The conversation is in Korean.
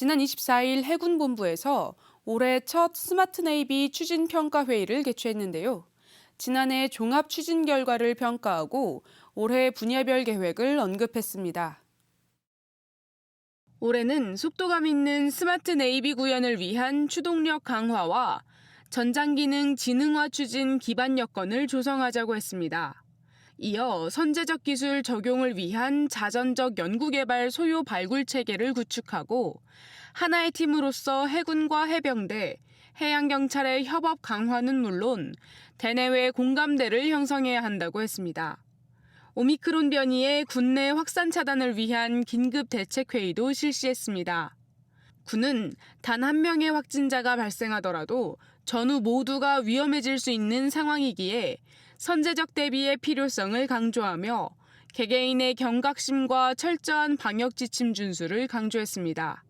지난 24일 해군본부에서 올해 첫 스마트 네이비 추진 평가 회의를 개최했는데요. 지난해 종합 추진 결과를 평가하고 올해 분야별 계획을 언급했습니다. 올해는 속도감 있는 스마트 네이비 구현을 위한 추동력 강화와 전장 기능 지능화 추진 기반 여건을 조성하자고 했습니다. 이어 선제적 기술 적용을 위한 자전적 연구개발 소요 발굴 체계를 구축하고 하나의 팀으로서 해군과 해병대, 해양경찰의 협업 강화는 물론 대내외 공감대를 형성해야 한다고 했습니다. 오미크론 변이의 국내 확산 차단을 위한 긴급 대책 회의도 실시했습니다. 군은 단 한 명의 확진자가 발생하더라도 전후 모두가 위험해질 수 있는 상황이기에 선제적 대비의 필요성을 강조하며 개개인의 경각심과 철저한 방역 지침 준수를 강조했습니다.